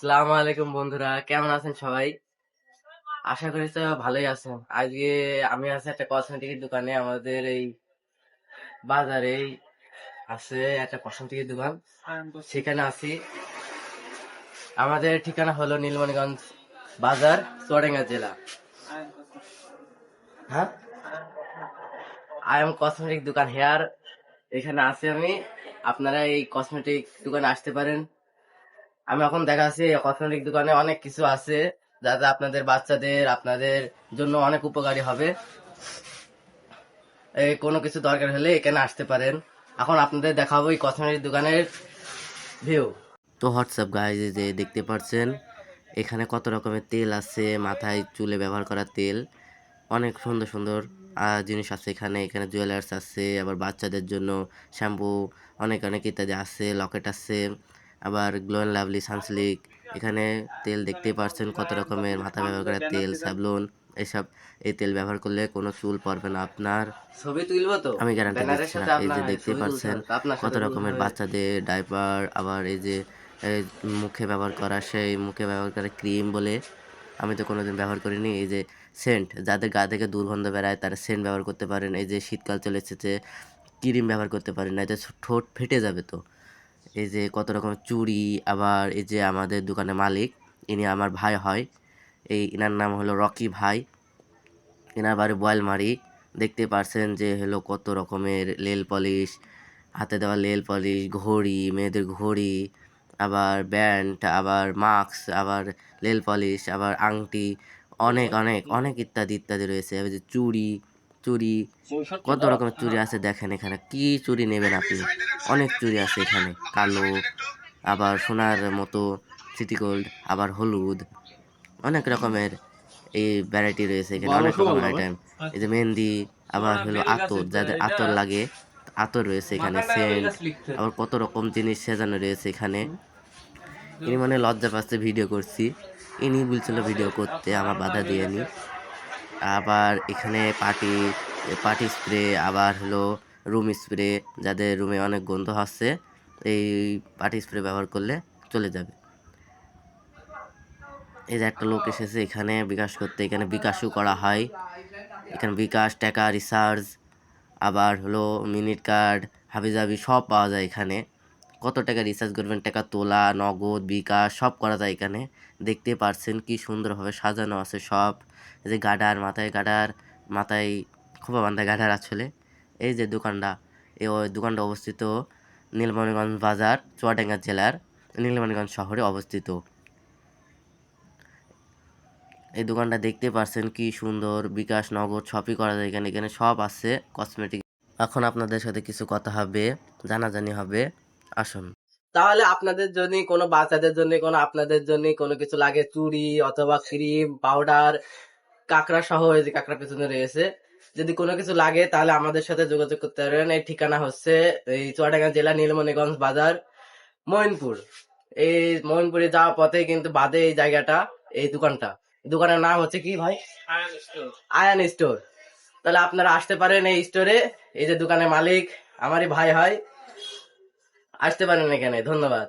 আসসালামু আলাইকুম বন্ধুরা, কেমন আছেন সবাই? আশা করি তো ভালোই আছেন। আজকে আমি আছি একটা কসমেটিকের দোকানে, আমাদের এই বাজারে আছে একটা কসমেটিকের দোকান। সেখানে আছি। আমাদের ঠিকানা হলো নীলমণিগঞ্জ বাজার চুয়াডাঙ্গা জেলা। হ্যাঁ? আই এম কসমেটিক দোকান হেয়ার এখানে আছি আমি। আপনারা এই কসমেটিক দোকানে আসতে পারেন। আমি এখন দেখাচ্ছি কসমেটিক দোকানে অনেক কিছু আছে যাতে আপনাদের বাচ্চাদের, আপনাদের জন্য অনেক উপকারী হবে। এই কোনো কিছু দরকার হলে এখানে আসতে পারেন। এখন আপনাদের দেখাবো এই কসমেটিক দোকানের ভিউ তো হোয়াটসঅ্যাপ গাইজ যে দেখতে পাচ্ছেন এখানে কত রকমের তেল আছে, মাথায় চুলে ব্যবহার করা তেল, অনেক সুন্দর সুন্দর জিনিস আছে এখানে। এখানে জুয়েলার্স আছে, আবার বাচ্চাদের জন্য শ্যাম্পু অনেক অনেক ইত্যাদি আছে লকেট আছে। আবার গ্লো অ্যান্ড লাভলি সানসিল্ক এখানে তেল দেখতেই পাচ্ছেন কত রকমের মাথা ব্যবহার করা তেল স্যাবলন এসব এই তেল ব্যবহার করলে কোনো চুল পড়বে না আপনার। ছবি তুলবো তো? আমি গ্যারান্টি দিচ্ছি না। এই যে দেখতে পাচ্ছেন কত রকমের বাচ্চাদের ডাইপার আবার এই যে মুখে ব্যবহার করা সেই মুখে ব্যবহার করা ক্রিম বলে আমি তো কোনোদিন ব্যবহার করিনি। এই যে সেন্ট যাদের গা থেকে দুর্গন্ধ বেড়ায় তারা সেন্ট ব্যবহার করতে পারেন। এই যে শীতকাল চলে এসেছে ক্রিম ব্যবহার করতে পারেন না এতে ঠোঁট ফেটে যাবে তো। এই যে কত রকমের চুড়ি আবার এই যে আমাদের দোকানের মালিক ইনি আমার ভাই হয়। এই ইনার নাম হলো রকি ভাই। এনার বাড়ি বয়েলমারি। দেখতে পারছেন যে হলো কত রকমের লেল পলিশ হাতে দেওয়া লেল পলিশ ঘড়ি মেয়েদের ঘড়ি আবার ব্যান্ড আবার মাস্ক আবার লেল পলিশ আবার আংটি অনেক অনেক অনেক ইত্যাদি ইত্যাদি রয়েছে। এবার যে চুড়ি চুড়ি কত রকমের চুড়ি আছে দেখেন এখানে। কি চুড়ি নেবেন আপনি? অনেক চুড়ি আছে এখানে। কালো আবার সোনার মতো সিটি গোল্ড আবার হলুদ। অনেক রকমের এই ভ্যারাইটি রয়েছে এখানে অনেক রকমের আইটেম এই যে মেহেন্দি আবার হলো আতর যাদের আতর লাগে আতর রয়েছে এখানে সেন্ট আবার কত রকম জিনিস সাজানো রয়েছে এখানে। ইনি মানে লজ্জা পাচ্ছে ভিডিও করছি। ইনি বলছিল ভিডিও করতে আমার বাধা দিয়ে নি আবার এখানে পার্টি পার্টি স্প্রে আবার হলো রুম স্প্রে, যাদের রুমে অনেক গন্ধ হচ্ছে এই পার্টি স্প্রে ব্যবহার করলে চলে যাবে। এই যে একটা লোক এসেছে এখানে বিকাশ করতে, এখানে বিকাশও করা হয়। এখানে বিকাশ, টাকা, রিচার্জ, আবার হলো মিনিট কার্ড, হাবিজাবি সব পাওয়া যায় এখানে। কত টাকা রিচার্জ করবেন, টাকা তোলা, নগদ, বিকাশ, সব করা যায় এখানে। দেখতে পারছেন কি সুন্দরভাবে সাজানো আছে সব। এই যে গাডার, মাথায় গাডার, মাথায় খোপা বান্ধা গাডার আসলে এই যে দোকানটা এই দোকানটা অবস্থিত নীলমণিগঞ্জ বাজার, চুয়াডাঙ্গা জেলার নীলমণিগঞ্জ শহরে অবস্থিত। এই দোকানটা দেখতে পারছেন কি সুন্দর, বিকাশ নগদ সবই করা যায় এখানে এখানে সব আছে কসমেটিক এখন আপনাদের সাথে কিছু কথা হবে, জানাজানি হবে, আসুন। তাহলে আপনাদের জন্য কোনো বাচ্চাদের জন্য, কোনো আপনাদের জন্য কোনো কিছু লাগে? চুড়ি অথবা ক্রিম, পাউডার, কাঁকড়া সহ এই যে কাঁকড়া পেছনে রয়েছে। যদি কোনো কিছু লাগে তাহলে আমাদের সাথে যোগাযোগ করতে পারেন। এই ঠিকানা হচ্ছে এই চুয়াডাঙ্গা জেলা নীলমণিগঞ্জ বাজার মইনপুর এই মইনপুরে যাওয়ার পথে কিন্তু বাদে এই জায়গাটা এই দোকানটা। দোকানের নাম হচ্ছে কি ভাই? আয়ান স্টোর তাহলে আপনারা আসতে পারেন এই স্টোরে এই যে দোকানের মালিক আমারই ভাই হয়। আসতে পারেন এখানে ধন্যবাদ।